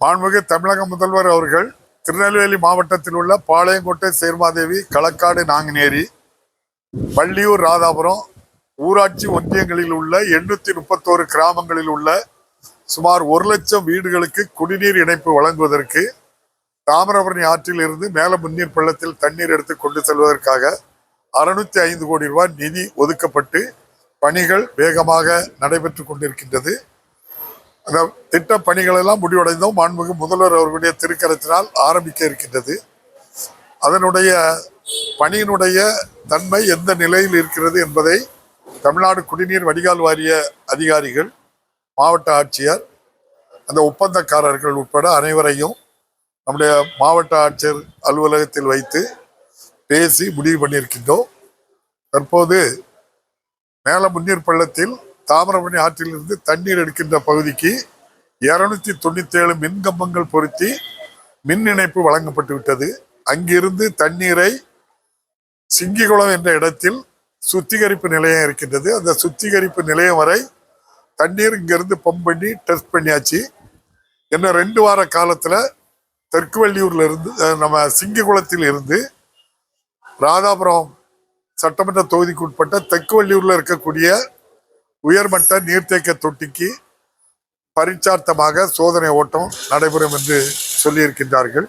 மாண்புமிகு தமிழக முதல்வர் அவர்கள் திருநெல்வேலி மாவட்டத்தில் உள்ள பாளையங்கோட்டை சேர்மாதேவி களக்காடு நாங்குநேரி பள்ளியூர் ராதாபுரம் ஊராட்சி ஒன்றியங்களில் உள்ள எண்ணூத்தி முப்பத்தோரு கிராமங்களில் உள்ள சுமார் ஒரு லட்சம் வீடுகளுக்கு குடிநீர் இணைப்பு வழங்குவதற்கு தாமிரபரணி ஆற்றில் இருந்து மேல முன்னீர் பள்ளத்தில் தண்ணீர் எடுத்து கொண்டு செல்வதற்காக அறுநூத்தி ஐந்து கோடி ரூபாய் நிதி ஒதுக்கப்பட்டு பணிகள் வேகமாக நடைபெற்று கொண்டிருக்கின்றது. அந்த திட்ட பணிகள் எல்லாம் முடிவடைந்தும். மாண்புமிகு முதல்வர் அவர்களுடைய திருக்கரத்தினால் ஆரம்பிக்க இருக்கின்றது. அதனுடைய பணியினுடைய தன்மை எந்த நிலையில் இருக்கிறது என்பதை தமிழ்நாடு குடிநீர் வடிகால் வாரிய அதிகாரிகள் மாவட்ட ஆட்சியர் அந்த ஒப்பந்தக்காரர்கள் உட்பட அனைவரையும் நம்முடைய மாவட்ட ஆட்சியர் அலுவலகத்தில் வைத்து பேசி முடிவு பண்ணியிருக்கின்றோம். தற்போது மேல முன்னீர் பள்ளத்தில் தாமிரபரணி ஆற்றிலிருந்து தண்ணீர் எடுக்கின்ற பகுதிக்கு இருநூத்தி தொண்ணூத்தி ஏழு மின் கம்பங்கள் பொருத்தி மின் இணைப்பு வழங்கப்பட்டு விட்டது. அங்கிருந்து தண்ணீரை சிங்கிகுளம் என்ற இடத்தில் சுத்திகரிப்பு நிலையம் இருக்கின்றது. அந்த சுத்திகரிப்பு நிலையம் வரை தண்ணீர் இங்கிருந்து பம்ப் பண்ணி டெஸ்ட் பண்ணியாச்சு. இன்னும் ரெண்டு வார காலத்துல தெற்கு வள்ளியூர்ல இருந்து நம்ம சிங்கிகுளத்தில் இருந்து ராதாபுரம் சட்டமன்ற தொகுதிக்கு உட்பட்ட தெற்கு வள்ளியூர்ல இருக்கக்கூடிய உயர்மட்ட நீர்த்தேக்க தொட்டிக்கு பரீட்சார்த்தமாக சோதனை ஓட்டம் நடைபெறும் என்று சொல்லியிருக்கின்றார்கள்.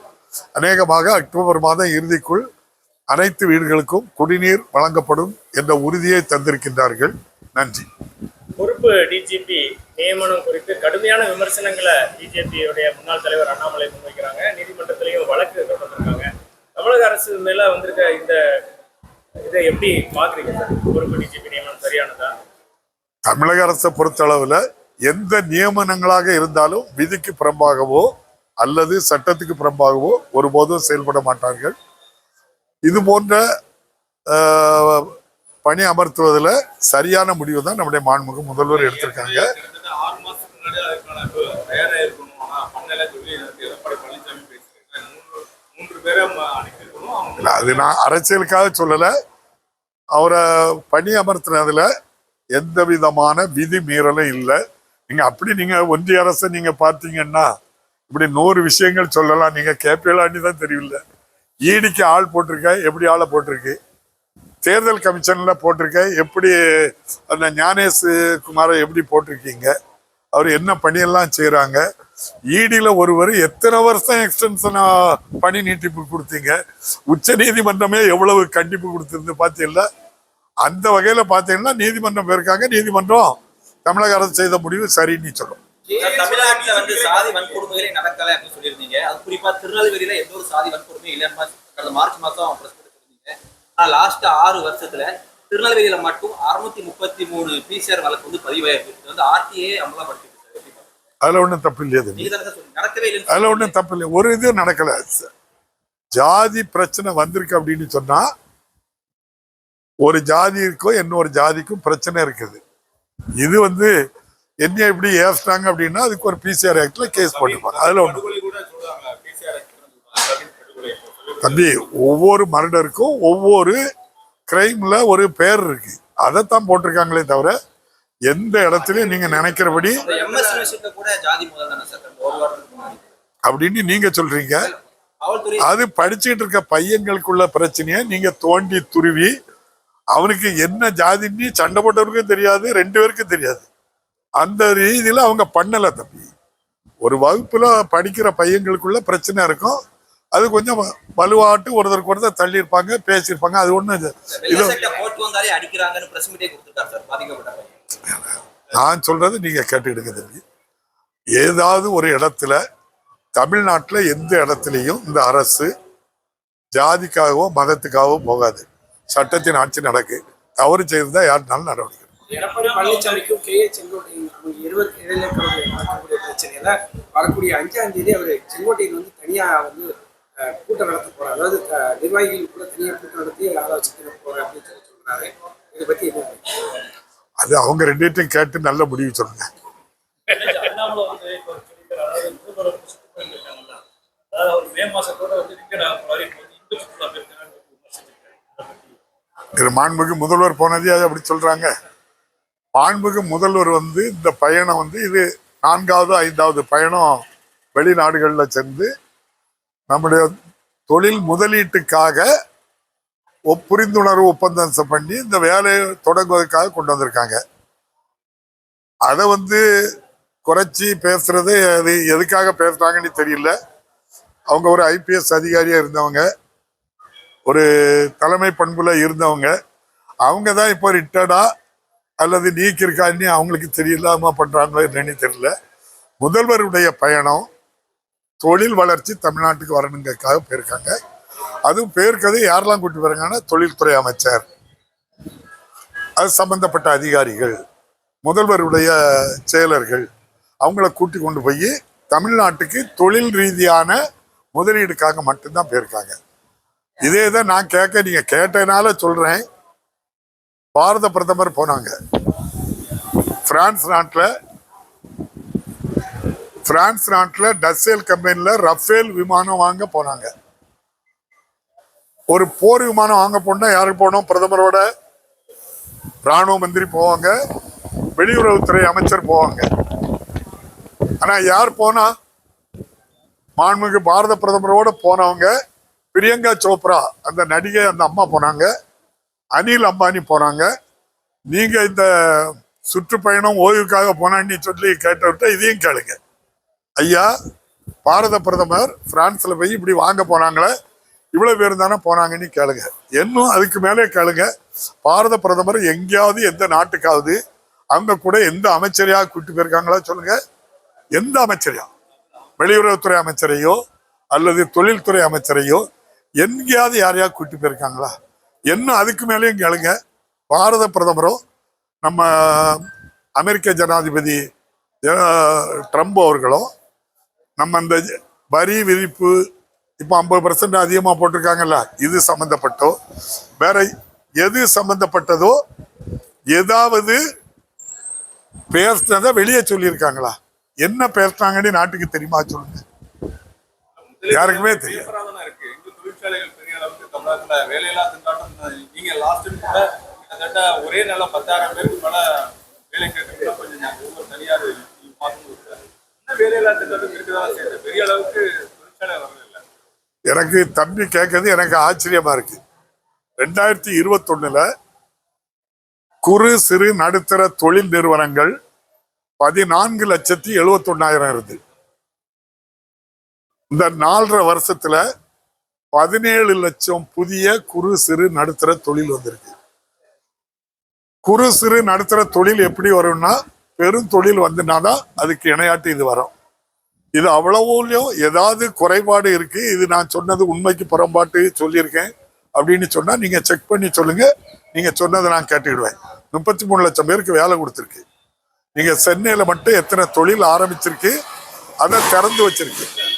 அநேகமாக அக்டோபர் மாதம் இறுதிக்குள் அனைத்து வீடுகளுக்கும் குடிநீர் வழங்கப்படும் என்ற உறுதியை தந்திருக்கின்றார்கள். நன்றி. பொறுப்பு டிஜிபி நியமனம் குறித்து கடுமையான விமர்சனங்களை பிஜேபியுடைய முன்னாள் தலைவர் அண்ணாமலை முன்வைக்கிறாங்க. நீதிமன்றத்திலையும் வழக்கு தொடர்ந்துருக்காங்க தமிழக அரசு மேல வந்திருக்க இந்த இதை எப்படி பாக்குறீங்க சார்? பொறுப்பு டிஜிபி நியமனம் சரியானதா? தமிழக அரசை பொறுத்தளவில் எந்த நியமனங்களாக இருந்தாலும் விதிக்கு புறம்பாகவோ அல்லது சட்டத்துக்கு புறம்பாகவோ ஒருபோதும் செயல்பட மாட்டார்கள். இது போன்ற பணி அமர்த்துவதில் சரியான முடிவு தான் நம்முடைய மாண்புமிகு முதல்வர் எடுத்திருக்காங்க. அது நான் அரசியலுக்காக சொல்லலை. அவரை பணி அமர்த்தினதுல எந்த விதமான விதி மீறலும் இல்லை. நீங்க அப்படி நீங்க ஒன்றிய அரசை நீங்க பார்த்தீங்கன்னா இப்படி நூறு விஷயங்கள் சொல்லலாம். நீங்க கேட்பீங்களான்னு தான் தெரியல ஈடிக்கு ஆள் போட்டிருக்க எப்படி ஆளை போட்டிருக்கு? தேர்தல் கமிஷன்ல போட்டிருக்க எப்படி அந்த ஞானேஷ் குமாரை எப்படி போட்டிருக்கீங்க? அவர் என்ன பணியெல்லாம் செய்கிறாங்க ஈடியில ஒருவர் எத்தனை வருஷம் எக்ஸ்டென்ஷன் பணி நீட்டிப்பு கொடுத்தீங்க? உச்ச நீதிமன்றமே எவ்வளவு கண்டிப்பு கொடுத்திருந்து பார்த்தீங்களா அந்த வகையில பார்த்தீங்கன்னா நீதிமன்றம் போயிருக்காங்க. நீதிமன்றம் தமிழக அரசு செய்த முடிவு சரின்னு சொல்லும் தமிழ்நாட்டுல வந்து சாதி வன்கொடுமைகளே நடக்கல அப்படின்னு சொல்லியிருந்தீங்க. அது குறிப்பா திருநெல்வேலியில எந்த ஒரு சாதி வன்கொடுமையும் இல்லைன்னு மா- கடந்த மார்ச் மாசம் பிரஸ் சொல்லியிருந்தீங்க ஆனா லாஸ்ட் ஆறு வருஷத்துல திருநெல்வேலியில மட்டும் அறுநூத்தி முப்பத்தி மூணு பிசிஆர் வழக்கு வந்து பதிவாயிருக்கு. இது வந்து ஆர்டிஏ அமலாப்படுத்தி அதுல ஒன்றும் தப்பு அதுல ஒன்றும் இல்லை. ஒரு இதுவும் நடக்கல. ஜாதி பிரச்சனை வந்திருக்கு அப்படின்னு சொன்னா ஒரு ஜாதிக்கும் இன்னொரு ஜாதிக்கும் பிரச்சனை இருக்குது. இது வந்து என்ன இப்படி ஏசிட்டாங்க அப்படின்னா அதுக்கு ஒரு பிசிஆர் ஆக்ட்ல கேஸ் போட்டுப்பாங்க அதுல படுகொலை தம்பி ஒவ்வொரு மர்டருக்கும் ஒவ்வொரு கிரைம்ல ஒரு பேர் இருக்கு. அதைத்தான் போட்டிருக்காங்களே தவிர எந்த இடத்துலயும் நீங்க நினைக்கிறபடி அப்படின்னு நீங்க சொல்றீங்க. காவல்துறை அது படிச்சுட்டு இருக்க பையங்களுக்குள்ள பிரச்சனைய நீங்க தோண்டி துருவி அவனுக்கு என்ன ஜாதின்னு சண்டை போட்டவருக்கும் தெரியாது ரெண்டு பேருக்கும் தெரியாது. அந்த ரீதியில அவங்க பண்ணல தம்பி. ஒரு வகுப்புல படிக்கிற பையங்களுக்குள்ள பிரச்சனை இருக்கும். அது கொஞ்சம் வலுவாட்டு ஒருத்தருக்கு ஒருத்தர் தள்ளி இருப்பாங்க பேசியிருப்பாங்க அது ஒண்ணு இது. நான் சொல்றது நீங்க கேட்டுக்கிடுங்க தம்பி. ஏதாவது ஒரு இடத்துல தமிழ்நாட்டுல எந்த இடத்துலையும் இந்த அரசு ஜாதிக்காகவோ மதத்துக்காகவோ போகாது. சட்டத்தின் ஆட்சி நடக்கு. தவறு செய்திருந்தா யாருனாலும் நடவடிக்கை. எடப்பாடி பழனிசாமிக்கும் கே செங்கோட்டையன் அவங்க இருவர் இடையில இருக்கக்கூடிய நடக்கக்கூடிய பிரச்சனையில வரக்கூடிய அஞ்சாம் தேதி அவர் செங்கோட்டையன் வந்து தனியா வந்து கூட்டம் நடத்த போறாரு. அதாவது நிர்வாகிகள் கூட தனியா கூட்டம் நடத்தி ஆலோசனை போறேன் அப்படின்னு சொல்லி சொல்றாரு. இதை பத்தி என்ன? அது அவங்க ரெண்டுத்தையும் கேட்டு நல்ல முடிவு சொல்லுங்க. அதாவது மே மாசத்தோட வந்து ரிட்டையர்ட் ஆக போறாரு இப்போ வந்து இந்து சுற்றுலா போயிருக்காங்கன்னு விமர்சிச்சிருக்காரு அதை இது மாண்புக்கு முதல்வர் போனதே அது அப்படி சொல்றாங்க. மாண்புக்கு முதல்வர் வந்து இந்த பயணம் வந்து இது நான்காவது ஐந்தாவது பயணம் வெளிநாடுகளில் சென்று நம்முடைய தொழில் முதலீட்டுக்காக புரிந்துணர்வு ஒப்பந்தம் பண்ணி இந்த வேலையை தொடங்குவதற்காக கொண்டு வந்திருக்காங்க. அதை வந்து குறைச்சி பேசுறது அது எதுக்காக பேசுறாங்கன்னு தெரியல. அவங்க ஒரு ஐபிஎஸ் அதிகாரியா இருந்தவங்க. ஒரு தலைமை பண்புல இருந்தவங்க அவங்க தான் இப்போ ரிட்டர்டா அல்லது நீக்கிருக்கான்னு அவங்களுக்கு தெரியலாம பண்றாங்களோ என்னன்னு தெரியல. முதல்வருடைய பயணம் தொழில் வளர்ச்சி தமிழ்நாட்டுக்கு வரணுங்கிறதுக்காக போயிருக்காங்க. அதுவும் போயிருக்கிறது யாரெல்லாம் கூட்டி போறாங்கன்னா தொழில்துறை அமைச்சர். அது சம்பந்தப்பட்ட அதிகாரிகள் முதல்வருடைய செயலர்கள் அவங்கள கூட்டி கொண்டு போய் தமிழ்நாட்டுக்கு தொழில் ரீதியான முதலீடுக்காக மட்டும்தான் போயிருக்காங்க. இதே தான் நான் கேட்க நீங்க கேட்டனால சொல்றேன். பாரத பிரதமர் போனாங்க. பிரான்ஸ் நாட்டில் பிரான்ஸ் நாட்டில் டசேல் கம்பெனியில் ரஃபேல் விமானம் வாங்க போனாங்க. ஒரு போர் விமானம் வாங்க போனால் யாருக்கு போனோம்? பிரதமரோட ராணுவ மந்திரி போவாங்க. வெளியுறவுத்துறை அமைச்சர் போவாங்க. ஆனால் யார் போனா? மாண்புமிகு பாரத பிரதமரோட போனவங்க பிரியங்கா சோப்ரா அந்த நடிகை அந்த அம்மா போனாங்க. அனில் அம்பானி போனாங்க. நீங்க இந்த சுற்றுப்பயணம் ஓய்வுக்காக போனான்னு சொல்லி கேட்டவிட்ட இதையும் கேளுங்க. ஐயா பாரத பிரதமர் பிரான்ஸ்ல போய் இப்படி வாங்க போனாங்களே இவ்வளவு பேர் தானே போனாங்கன்னு கேளுங்க. இன்னும் அதுக்கு மேலே கேளுங்க. பாரத பிரதமர் எங்கேயாவது எந்த நாட்டுக்காவது அவங்க கூட எந்த அமைச்சரையா கூட்டி போயிருக்காங்களா சொல்லுங்க. எந்த அமைச்சரையா? வெளியுறவுத்துறை அமைச்சரையோ அல்லது தொழில்துறை அமைச்சரையோ? எங்கேயாவது யாரையா கூட்டி போயிருக்காங்களா? என்ன அதுக்கு மேலேயும் கேளுங்க. பாரத பிரதமரோ நம்ம அமெரிக்க ஜனாதிபதி ட்ரம்ப் அவர்களும் நம்ம இந்த வரி விதிப்பு இப்போ ஐம்பது பர்சன்ட் அதிகமாக போட்டிருக்காங்கல்ல இது சம்மந்தப்பட்டோ வேற எது சம்மந்தப்பட்டதோ ஏதாவது பேசினதை வெளியே சொல்லியிருக்காங்களா? என்ன பேசுனாங்கன்னு நாட்டுக்கு தெரியுமா சொல்லுங்க. யாருக்குமே தெரியாது. பேப்பராதானே இருக்கு எங்க தொழிற்சாலைகள் பெரிய அளவுக்கு தமிழகத்துல வேலையில்லா திண்டாட்டம் நீங்கள் லாஸ்ட் கூட கிட்டத்தட்ட ஒரே நல்ல பத்தாயிரம் பேருக்கு மேலே வேலை கேட்கறதுல கொஞ்சம் நாங்கள் ஒவ்வொரு தனியார் மாதம் இன்னும் வேலையில்லா திண்டாட்டம் இருக்குதான் செய்யுது பெரிய அளவுக்கு தொழிற்சாலை வரல எனக்கு தம்பி கேட்கறது எனக்கு ஆச்சரியமா இருக்கு. ரெண்டாயிரத்தி இருபத்தொன்னுல குறு சிறு நடுத்தர தொழில் நிறுவனங்கள் பதினான்கு லட்சத்தி எழுபத்தொன்னாயிரம் இருந்து இந்த நாலரை வருஷத்துல பதினேழு லட்சம் புதிய குறு சிறு நடுத்தர தொழில் வந்திருக்கு. குறு சிறு நடுத்தர தொழில் எப்படி வரும்னா பெரும் தொழில் வந்துனாதான் அதுக்கு இணையாட்டு இது வரும். இது அவ்வளவுலையும் ஏதாவது குறைபாடு இருக்கு. இது நான் சொன்னது உண்மைக்கு புறம்பாட்டு சொல்லியிருக்கேன். அப்படின்னு சொன்னா நீங்க செக் பண்ணி சொல்லுங்க. நீங்க சொன்னதை நான் கேட்டுக்கிடுவேன். முப்பத்தி மூணு லட்சம் பேருக்கு வேலை கொடுத்துருக்கு. நீங்க சென்னையில மட்டும் எத்தனை தொழில் ஆரம்பிச்சிருக்கு? அதை திறந்து வச்சிருக்கு.